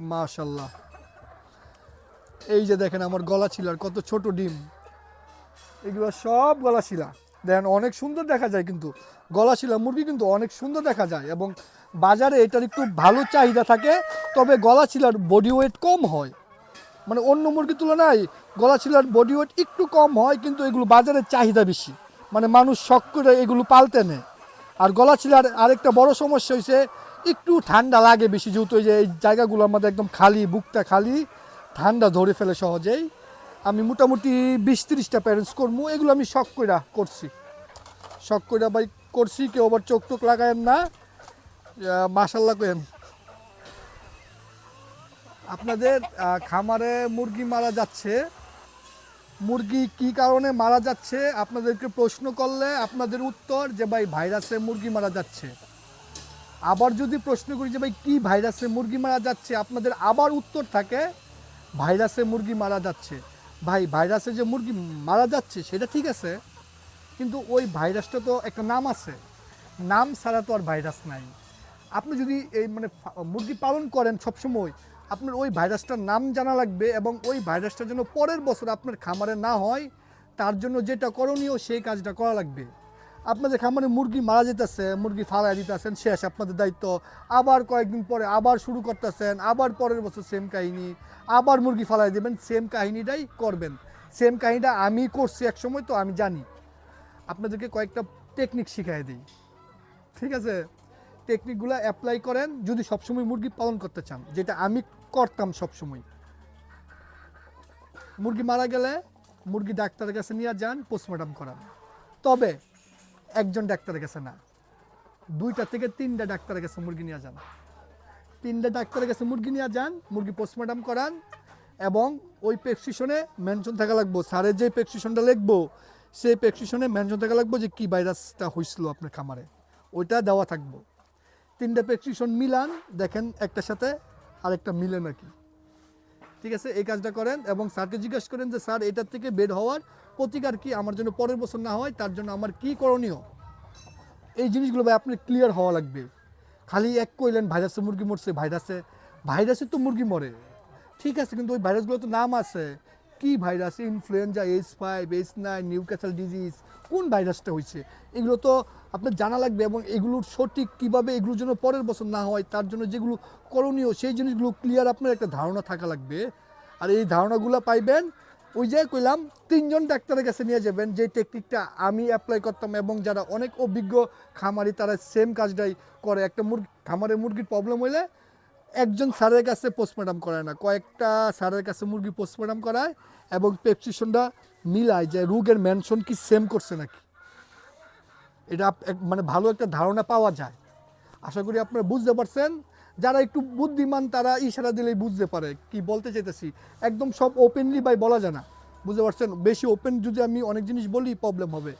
মাশাল্লাহ। এই যে দেখেন আমার গলা ছিল কত ছোট ডিম। এগুলো সব গলা শিলা। দেখেন অনেক সুন্দর দেখা যায় কিন্তু। গলা শিলা মুরগি কিন্তু অনেক সুন্দর দেখা যায় এবং বাজারে এটার একটু ভালো চাহিদা থাকে, তবে গলা শিলার বডি ওয়েট কম হয়। মানে অন্য মুরগির তুলনায় গলা শিলার বডি ওয়েট একটু কম হয়, কিন্তু এগুলো বাজারে চাহিদা বেশি। মানে মানুষ শখ করে এগুলো পালতে নেয়। আর গলা শিলার আরেকটা বড় সমস্যা হয়েছে একটু ঠান্ডা লাগে বেশি, যেহেতু এই যে এই জায়গাগুলো আমাদের একদম খালি, বুকটা খালি, ঠান্ডা ধরে ফেলে সহজেই। আমি মোটামুটি বিশ তিরিশটা প্যারেন্টস করব এগুলো আমি শখ কইরা করছি। শখ কইরা ভাই করছি, কেউ আবার চোখ টোক লাগায়েন না। মাসাল্লাহ কেন আপনাদের খামারে মুরগি মারা যাচ্ছে। মুরগি কি কারণে মারা যাচ্ছে? আপনাদেরকে প্রশ্ন করলে আপনাদের উত্তর যে ভাই ভাইরাসে মুরগি মারা যাচ্ছে। আবার যদি প্রশ্ন করি যে ভাই, কি ভাইরাসে মুরগি মারা যাচ্ছে? আপনাদের আবার উত্তর থাকে, ভাইরাসে মুরগি মারা যাচ্ছে। ভাই, ভাইরাসে যে মুরগি মারা যাচ্ছে, সেটা ঠিক আছে, কিন্তু ওই ভাইরাসটা তো একটা নাম আছে। নাম ছাড়া তো আর ভাইরাস নাই। আপনি যদি এই মানে মুরগি পালন করেন সবসময়, আপনার ওই ভাইরাসটার নাম জানা লাগবে এবং ওই ভাইরাসটা যেন পরের বছর আপনার খামারে না হয়, তার জন্য যেটা করণীয় সেই কাজটা করা লাগবে। আপনাদের খামারে মুরগি মারা যেতেছে, মুরগি ফালাই দিতেছেন, শেষ আপনাদের দায়িত্ব। আবার কয়েকদিন পরে আবার শুরু করতেছেন, আবার পরের বছর সেম কাহিনী, আবার মুরগি ফালাই দেবেন সেম কাহিনীটাই করবেন। সেম কাহিনীটা আমি করছি এক সময়, তো আমি জানি। আপনাদেরকে কয়েকটা টেকনিক শিখাই দিই। ঠিক আছে? টেকনিকগুলো অ্যাপ্লাই করেন, যদি সবসময় মুরগি পালন করতে চান, যেটা আমি করতাম সবসময়। মুরগি মারা গেলে মুরগি ডাক্তারের কাছে নিয়ে যান পোস্টমর্টম করান। তবে একজন ডাক্তারের কাছে না। দুইটা থেকে তিনটা ডাক্তারের কাছে মুরগি নিয়ে যান। তিনটা ডাক্তারের কাছে মুরগি নিয়ে যান, মুরগি পোস্টমর্টম করান এবং ওই প্রেসক্রিপশনে মেনশন থাকা লাগবো। স্যারের যে প্রেসক্রিপশনটা লিখব, সেই প্রেসক্রিপশনে মেনশন থাকা লাগবো যে কী ভাইরাসটা হয়েছিল আপনার খামারে। ওইটা দেওয়া থাকব। তিনটা প্রেসক্রিপশন মিলান, দেখেন একটার সাথে আরেকটা মিলে নাকি। ঠিক আছে, এই কাজটা করেন এবং স্যারকে জিজ্ঞেস করেন যে, স্যার, এটার থেকে বের হওয়ার প্রতিকার কি? আমার জন্য পরের বছর না হয়, তার জন্য আমার কি করণীয়? এই জিনিসগুলো ভাই আপনার ক্লিয়ার হওয়া লাগবে। খালি এক কইলেন, ভাইরাসে মুরগি মরছে, ভাইরাসে ভাইরাসে তো মুরগি মরে। ঠিক আছে, কিন্তু ওই ভাইরাসগুলো তো নাম আছে। কি virus influenza H five H nine Newcastle disease কোন ভাইরাসটা হয়েছে? এগুলো তো আপনার জানা লাগবে এবং এগুলোর সঠিক কীভাবে এগুলোর জন্য পরের বছর না হয়, তার জন্য যেগুলো করণীয়, সেই জিনিসগুলো ক্লিয়ার আপনার একটা ধারণা থাকা লাগবে। আর এই ধারণাগুলো পাইবেন, ওই যে কইলাম, তিনজন ডাক্তারের কাছে নিয়ে যাবেন, যে টেকনিকটা আমি অ্যাপ্লাই করতাম এবং যারা অনেক অভিজ্ঞ খামারি, তারা সেম কাজটাই করে। একটা মুরগি, খামারে মুরগির প্রবলেম হইলে একজন স্যারের কাছে পোস্টমর্টম করায় না। কয়েকটা স্যারের কাছে মুরগি পোস্টমর্টম করায় এবং প্রেসক্রিপশনটা মিলায় যে রোগের মেনশন কি সেম করছে নাকি। এটা মানে ভালো একটা ধারণা পাওয়া যায়। আশা করি আপনারা বুঝতে পারছেন। যারা একটু বুদ্ধিমান, তারা ইশারা দিলেই বুঝতে পারে। কি বলতে চাইতেছি? একদম সব ওপেনলি বাই বলা যায় না। বুঝতে পারছেন? বেশি ওপেন যদি আমি অনেক জিনিস বলি প্রবলেম হবে।